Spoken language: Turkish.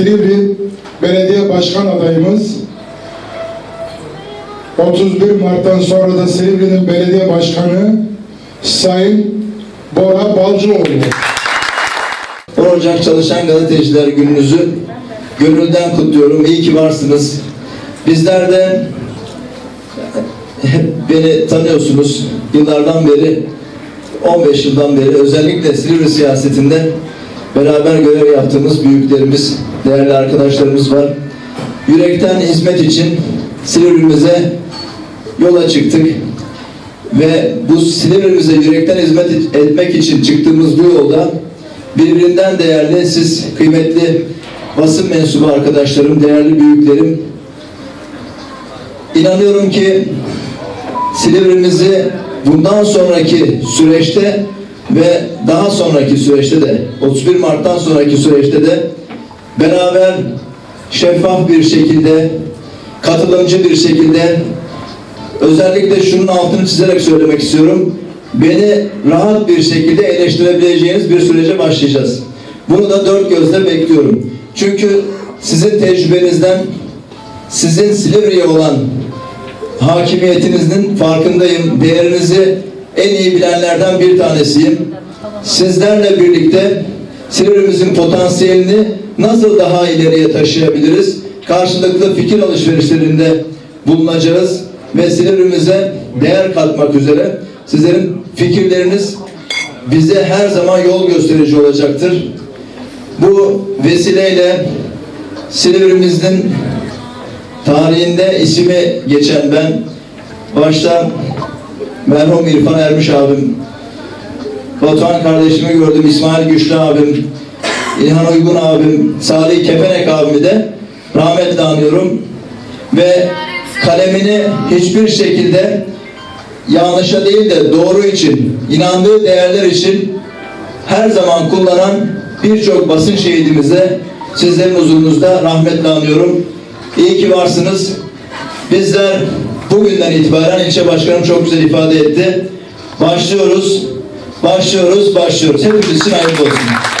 Silivri Belediye Başkan adayımız 31 Mart'tan sonra da Silivri'nin belediye başkanı Sayın Bora Balcıoğlu. 10 Ocak Çalışan Gazeteciler Gününüzü gönülden kutluyorum. İyi ki varsınız. Bizler de hep beni tanıyorsunuz. Yıllardan beri 15 yıldan beri özellikle Silivri siyasetinde beraber görev yaptığımız büyüklerimiz, değerli arkadaşlarımız var. Yürekten hizmet için Silivri'mize yola çıktık ve bu Silivri'mize yürekten hizmet etmek için çıktığımız bu yolda birbirinden değerli siz kıymetli basın mensubu arkadaşlarım, değerli büyüklerim inanıyorum ki Silivri'mizi bundan sonraki süreçte ve daha sonraki süreçte de 31 Mart'tan sonraki süreçte de beraber şeffaf bir şekilde katılımcı bir şekilde özellikle şunun altını çizerek söylemek istiyorum. Beni rahat bir şekilde eleştirebileceğiniz bir sürece başlayacağız. Bunu da dört gözle bekliyorum. Çünkü sizin tecrübenizden, sizin Silivri'ye olan hakimiyetinizin farkındayım. Değerinizi en iyi bilenlerden bir tanesiyim. Sizlerle birlikte Silivri'mizin potansiyelini nasıl daha ileriye taşıyabiliriz? Karşılıklı fikir alışverişlerinde bulunacağız ve Silivri'mize değer katmak üzere sizlerin fikirleriniz bize her zaman yol gösterici olacaktır. Bu vesileyle Silivri'mizin tarihinde ismi geçen ben başta merhum İrfan Ermiş abim Batuhan kardeşimi gördüm İsmail Güçlü abim İlhan Uygun abim Salih Kepenek abimi de rahmetle anıyorum ve kalemini hiçbir şekilde yanlışa değil de doğru için inandığı değerler için her zaman kullanan birçok basın şehidimize sizlerin huzurunuzda rahmetle anıyorum. İyi ki varsınız. Bizler bugünden itibaren ilçe başkanım çok güzel ifade etti. Başlıyoruz, başlıyoruz, başlıyoruz. Hepimiz için hayırlı olsun.